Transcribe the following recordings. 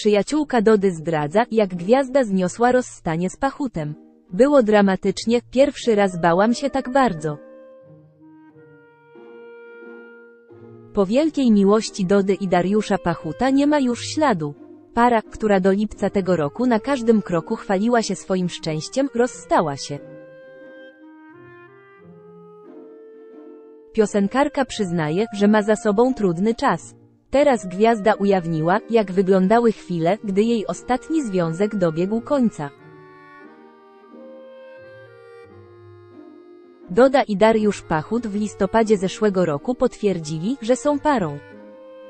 Przyjaciółka Dody zdradza, jak gwiazda zniosła rozstanie z Pachutem. Było dramatycznie, pierwszy raz bałam się tak bardzo. Po wielkiej miłości Dody i Dariusza Pachuta nie ma już śladu. Para, która do lipca tego roku na każdym kroku chwaliła się swoim szczęściem, rozstała się. Piosenkarka przyznaje, że ma za sobą trudny czas. Teraz gwiazda ujawniła, jak wyglądały chwile, gdy jej ostatni związek dobiegł końca. Doda i Dariusz Pachut w listopadzie zeszłego roku potwierdzili, że są parą.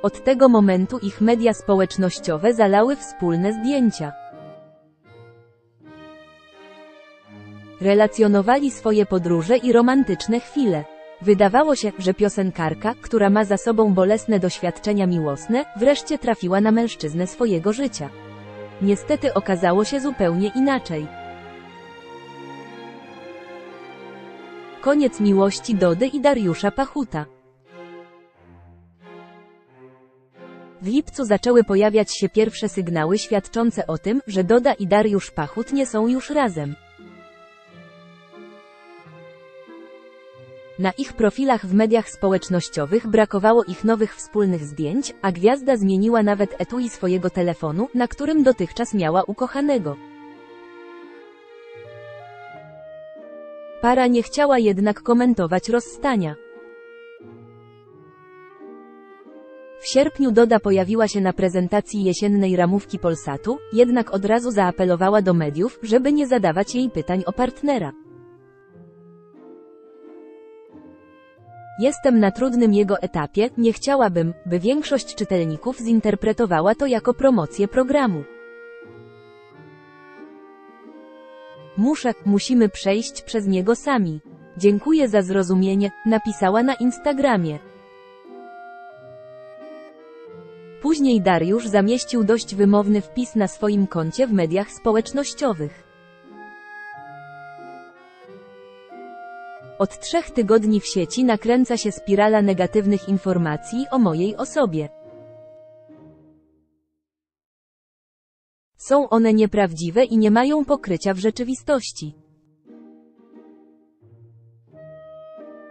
Od tego momentu ich media społecznościowe zalały wspólne zdjęcia. Relacjonowali swoje podróże i romantyczne chwile. Wydawało się, że piosenkarka, która ma za sobą bolesne doświadczenia miłosne, wreszcie trafiła na mężczyznę swojego życia. Niestety okazało się zupełnie inaczej. Koniec miłości Dody i Dariusza Pachuta. W lipcu zaczęły pojawiać się pierwsze sygnały świadczące o tym, że Doda i Dariusz Pachut nie są już razem. Na ich profilach w mediach społecznościowych brakowało ich nowych wspólnych zdjęć, a gwiazda zmieniła nawet etui swojego telefonu, na którym dotychczas miała ukochanego. Para nie chciała jednak komentować rozstania. W sierpniu Doda pojawiła się na prezentacji jesiennej ramówki Polsatu, jednak od razu zaapelowała do mediów, żeby nie zadawać jej pytań o partnera. Jestem na trudnym jego etapie, nie chciałabym, by większość czytelników zinterpretowała to jako promocję programu. Muszę, musimy przejść przez niego sami. Dziękuję za zrozumienie, napisała na Instagramie. Później Dariusz zamieścił dość wymowny wpis na swoim koncie w mediach społecznościowych. Od trzech tygodni w sieci nakręca się spirala negatywnych informacji o mojej osobie. Są one nieprawdziwe i nie mają pokrycia w rzeczywistości.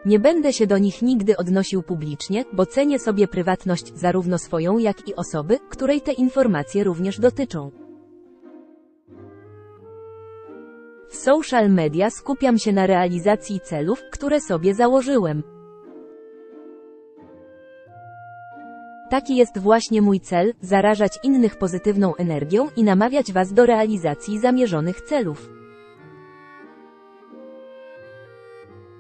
Nie będę się do nich nigdy odnosił publicznie, bo cenię sobie prywatność, zarówno swoją jak i osoby, której te informacje również dotyczą. W social media skupiam się na realizacji celów, które sobie założyłem. Taki jest właśnie mój cel, zarażać innych pozytywną energią i namawiać Was do realizacji zamierzonych celów.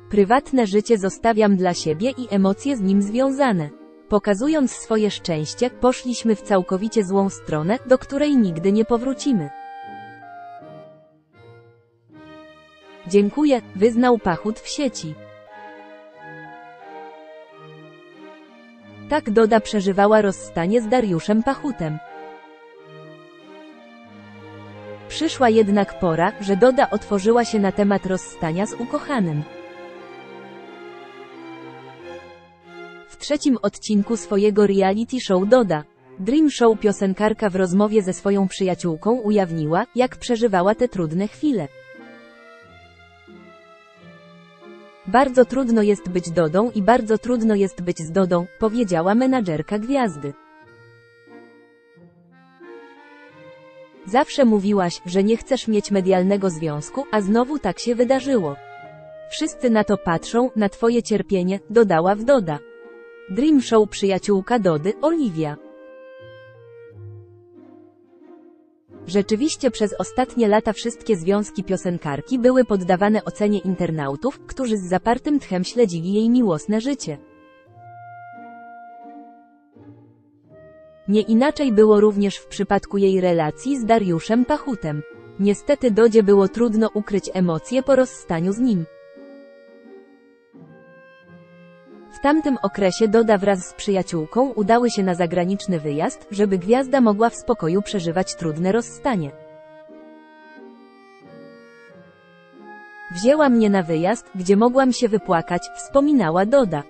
Prywatne życie zostawiam dla siebie i emocje z nim związane. Pokazując swoje szczęście, poszliśmy w całkowicie złą stronę, do której nigdy nie powrócimy. Dziękuję, wyznał Pachut w sieci. Tak Doda przeżywała rozstanie z Dariuszem Pachutem. Przyszła jednak pora, że Doda otworzyła się na temat rozstania z ukochanym. W trzecim odcinku swojego reality show Doda, Dream Show piosenkarka w rozmowie ze swoją przyjaciółką ujawniła, jak przeżywała te trudne chwile. Bardzo trudno jest być Dodą i bardzo trudno jest być z Dodą, powiedziała menadżerka gwiazdy. Zawsze mówiłaś, że nie chcesz mieć medialnego związku, a znowu tak się wydarzyło. Wszyscy na to patrzą, na twoje cierpienie, dodała w Doda. Dream Show przyjaciółka Dody, Oliwia. Rzeczywiście przez ostatnie lata wszystkie związki piosenkarki były poddawane ocenie internautów, którzy z zapartym tchem śledzili jej miłosne życie. Nie inaczej było również w przypadku jej relacji z Dariuszem Pachutem. Niestety Dodzie było trudno ukryć emocje po rozstaniu z nim. W tamtym okresie Doda wraz z przyjaciółką udały się na zagraniczny wyjazd, żeby gwiazda mogła w spokoju przeżywać trudne rozstanie. Wzięła mnie na wyjazd, gdzie mogłam się wypłakać, wspominała Doda.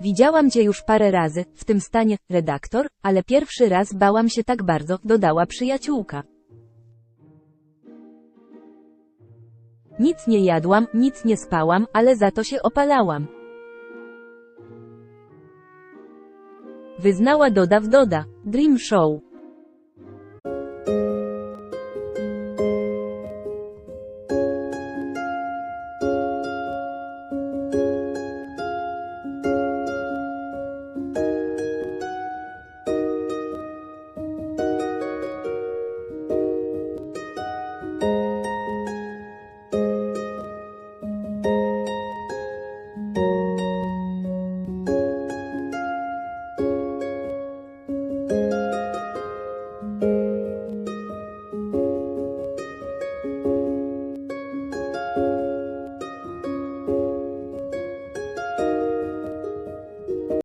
Widziałam cię już parę razy, w tym stanie, redaktor, ale pierwszy raz bałam się tak bardzo, dodała przyjaciółka. Nic nie jadłam, nic nie spałam, ale za to się opalałam. Wyznała Doda w Doda. Dream Show.